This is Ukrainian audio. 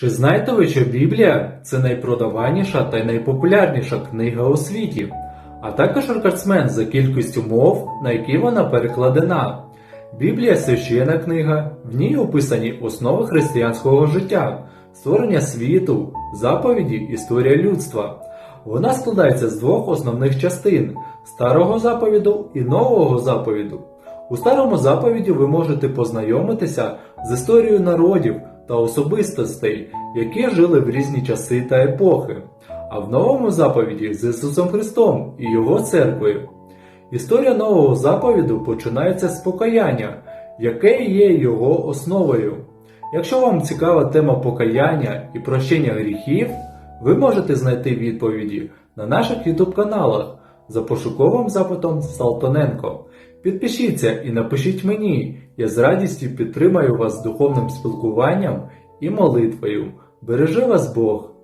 Чи знаєте ви, що Біблія це найпродаваніша та найпопулярніша книга у світі, а також рекордсмен за кількістю мов, на які вона перекладена? Біблія священна книга, в ній описані основи християнського життя, створення світу, заповіді, історія людства. Вона складається з двох основних частин старого заповіду і нового заповіду. У старому заповіді ви можете познайомитися з історією народів та особистостей, які жили в різні часи та епохи, а в новому заповіді з Ісусом Христом і Його церквою. Історія нового заповіду починається з покаяння, яке є його основою. Якщо вам цікава тема покаяння і прощення гріхів, ви можете знайти відповіді на наших YouTube каналах за пошуковим запитом Салтоненко. Підпишіться і напишіть мені, я з радістю підтримаю вас духовним спілкуванням і молитвою. Бережи вас Бог!